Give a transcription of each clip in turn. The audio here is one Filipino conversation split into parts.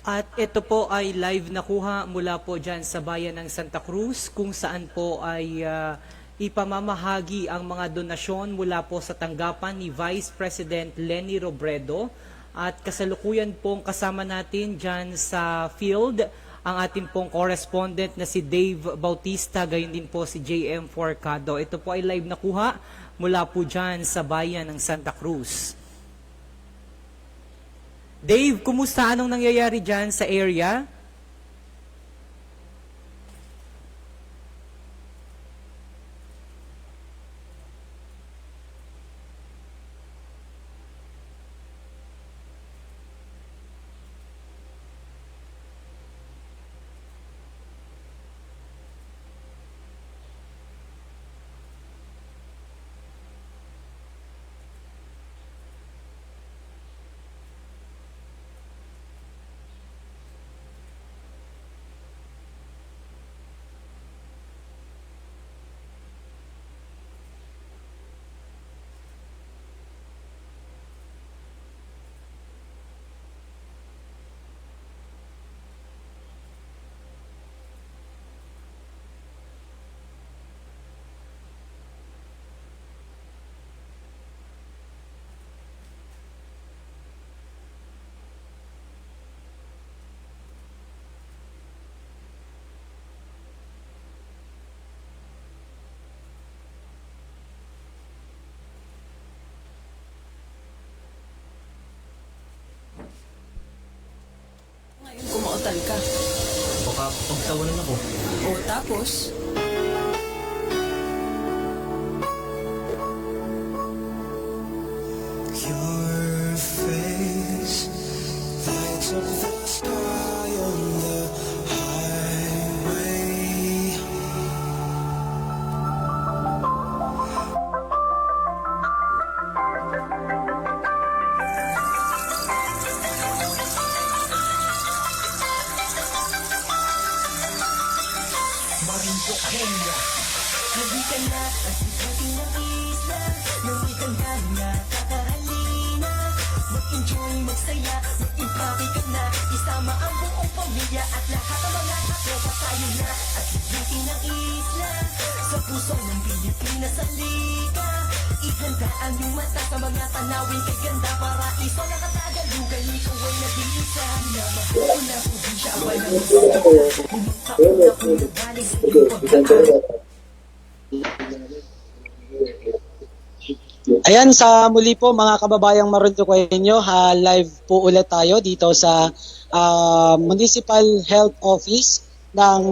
At ito po ay live nakuha mula po dyan sa bayan ng Santa Cruz kung saan po ay ah, ipamamahagi ang mga donasyon mula po sa tanggapan ni Vice President Lenny Robredo at kasalukuyan pong kasama natin dyan sa field ang ating pong correspondent na si Dave Bautista, gayon din po si JM Forcado. Ito po ay live nakuha mula po dyan sa bayan ng Santa Cruz. Dave, kumusta? Anong nangyayari dyan sa area? Kumautal ka. Baka pagtawanan ako. O tapos, Your Marinto, Kenya. Halika na at ikating ng isla. Nang ikanda nga kakahalina Mag-enjoy, magsaya, mag-impake ka na. Isama ang buong pamilya at lahat ng mga katropa tayo na At ikating ng isla. Sa puso ng Pilipinas halika. Ihanda ang iyong mata sa mga tanawin kay ganda Para iso na Ayan, sa muli po mga kababayang ko inyo, ha, live po ulit tayo dito sa ah, Municipal Health Office ng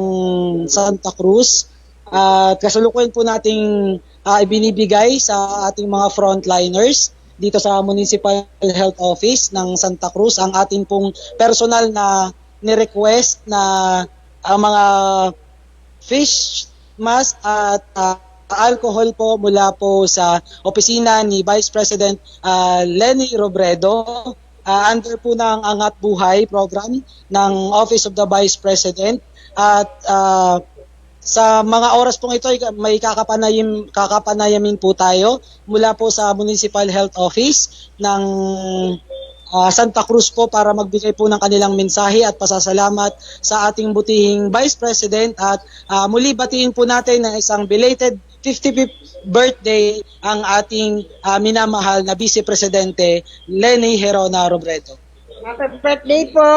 Santa Cruz. At kasalukuyan po nating ah, ibinibigay sa ating mga frontliners dito sa Municipal Health Office ng Santa Cruz ang ating pong personal na ni-request na ang mga fish mask at ah, alcohol po mula po sa opisina ni Vice President ah, Lenny Robredo ah, under po ng Angat Buhay program ng Office of the Vice President at ah, sa mga oras pong ito ay may kakapanayam kakapanayamin po tayo mula po sa Municipal Health Office ng ah, Santa Cruz po para magbigay po ng kanilang mensahe at pasasalamat sa ating butihing Vice President at ah, muli batiin po natin ng isang belated 55th birthday ang ating ah, minamahal na Vice Presidente Lenny Herona Robredo. Happy birthday po,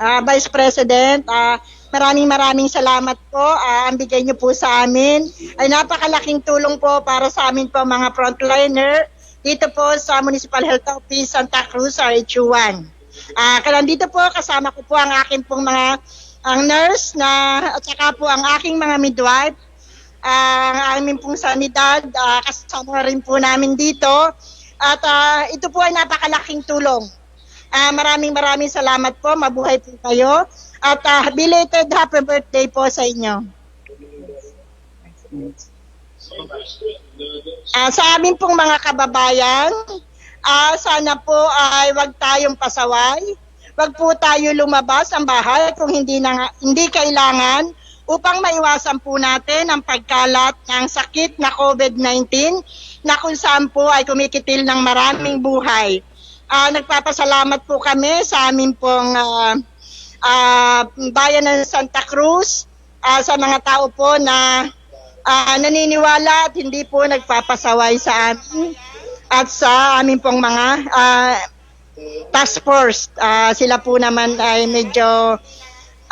ah, Vice President. Ah, maraming maraming salamat po. Ah, ang bigay niyo po sa amin ay napakalaking tulong po para sa amin po mga frontliner dito po sa Municipal Health Office Santa Cruz, RH1. Ah, kaya dito po kasama ko po ang aking pong mga ang nurse na at saka po ang aking mga midwife ang aming pong sanidad, ah, kasama rin po namin dito. At ah, ito po ay napakalaking tulong. Ah, maraming maraming salamat po. Mabuhay po kayo. At ah, belated happy birthday po sa inyo. Ah, sa amin pong mga kababayan, ah, sana po ay wag tayong pasaway. Wag po tayo lumabas ang bahay kung hindi na, hindi kailangan upang maiwasan po natin ang pagkalat ng sakit na COVID-19 na kung saan po ay kumikitil ng maraming buhay. Ah, nagpapasalamat po kami sa amin pong ah, ah, bayan ng Santa Cruz, ah, sa mga tao po na ah, naniniwala at hindi po nagpapasaway sa amin at sa amin pong mga ah, task force. Ah, sila po naman ay medyo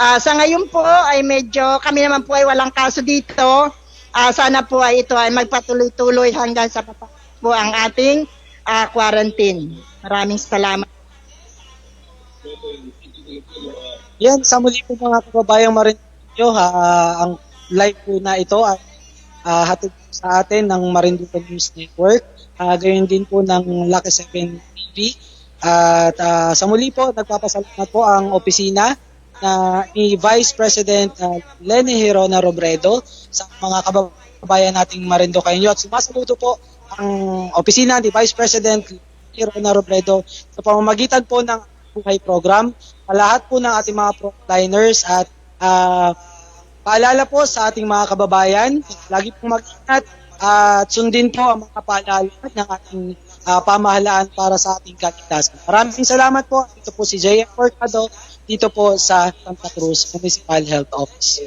Ah, sa ngayon po ay medyo kami naman po ay walang kaso dito. Ah, sana po ay ito ay magpatuloy-tuloy hanggang sa po ang ating ah, quarantine. Maraming salamat. Yan, sa muli po mga kababayang Marinduque, ha, ang live po na ito ay ah, hatid sa atin ng Marinduque News Network. Uh, gayon din po ng Lucky 7 TV. At ah, sa muli po, nagpapasalamat po ang opisina na ni Vice President ah, Lenny Hirona Robredo sa mga kababayan nating Marinduqueño at sumasaludo po ang opisina ni Vice President Hirona Robredo sa pamamagitan po ng buhay program sa lahat po ng ating mga frontliners at ah, paalala po sa ating mga kababayan, lagi pong mag-ingat at sundin po ang mga paalala ng ating ah, pamahalaan para sa ating kaligtasan. Maraming salamat po. Ito po si JM Mercado dito po sa Santa Cruz Municipal Health Office.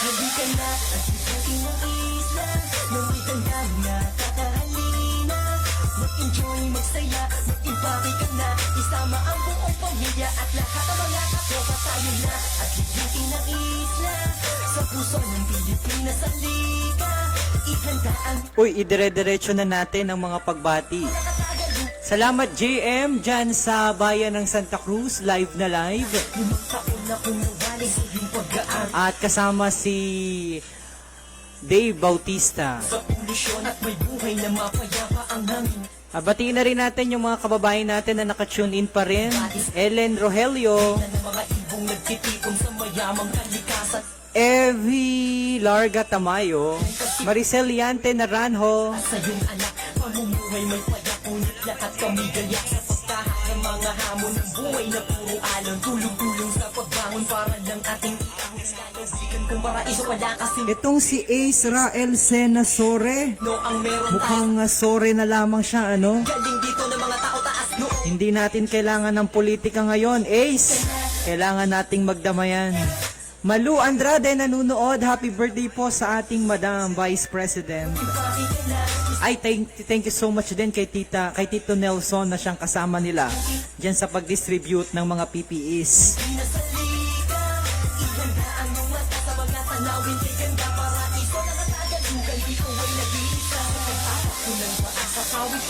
Halika na at isukin ng isla Nang itanda na kakahalina Mag-enjoy, magsaya, mag-impake ka na. Isama ang buong pamilya at lahat ng mga katropa tayo na. At libutin ng isla Sa puso ng Pilipinas halika. Ihanda ang Uy, idire-diretso na natin ang mga pagbati. Salamat JM dyan sa bayan ng Santa Cruz, live na live. limang taon na sa pagkaan At kasama si Dave Bautista. Sa polusyon at may buhay na mapayapa ang hangin. Ah, Batiin na rin natin yung mga kababayan natin na nakatune in pa rin. Ellen Rogelio, Evie Larga Tamayo, Maricel Yante Naranjo, Sa iyong anak, pamumuhay may payak Ngunit lahat kami gayak sa ng mga hamon. Ng buhay na puro alon Tulong-tulong sa pagbangon para lang ating kung paraiso wala kasing Itong si Israel Sena Sore. no ang meron Mukhang uh, sore na lamang siya, ano? Galing dito ng mga tao taas no Hindi natin kailangan ng politika ngayon. Ace, kailangan nating magdamayan. Malu Andrade nanunood. Happy birthday po sa ating Madam Vice President. Ay, thank, thank you so much din kay Tita, kay Tito Nelson na siyang kasama nila diyan sa pag-distribute ng mga PPEs.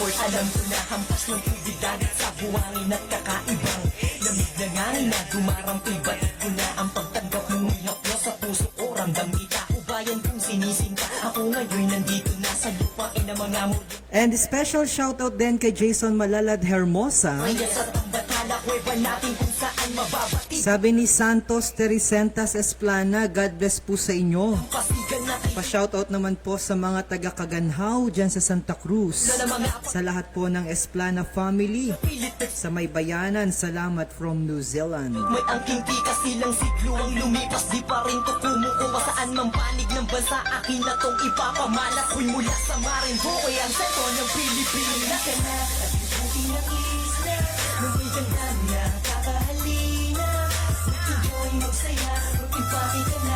Port alam ko na hampas ng tubig dagat Sa buhangin at kakaibang. Lamig na ngangin na dumarampi Batid ko na ang pagtanggap mong may haplo Sa puso ko. Ramdam kita Ubayan kong sinisinta. Ako ngayon nandito na sa lupain ng mga muli And special shoutout din kay Jason Malalad Hermosa. Kaya sa tambatala Kuweba natin kung saan mababati. Sabi ni Santos Tericentas Esplana, God bless po sa inyo. Pa-shoutout naman po sa mga taga Kaganhaw dyan sa Santa Cruz. Sa lahat po ng Esplana family. Sa may bayanan, salamat from New Zealand. May angking tikas silang siklo ang lumipas Di pa rin to kumuko pa saan mang panig ng bansa Akin na tong ipapamalas Ko'y mula sa Marinduque Ang sentro ng Pilipinas Ka na at ng isla ganda na kakahalina Mag-enjoy, magsaya Mag-impake ka na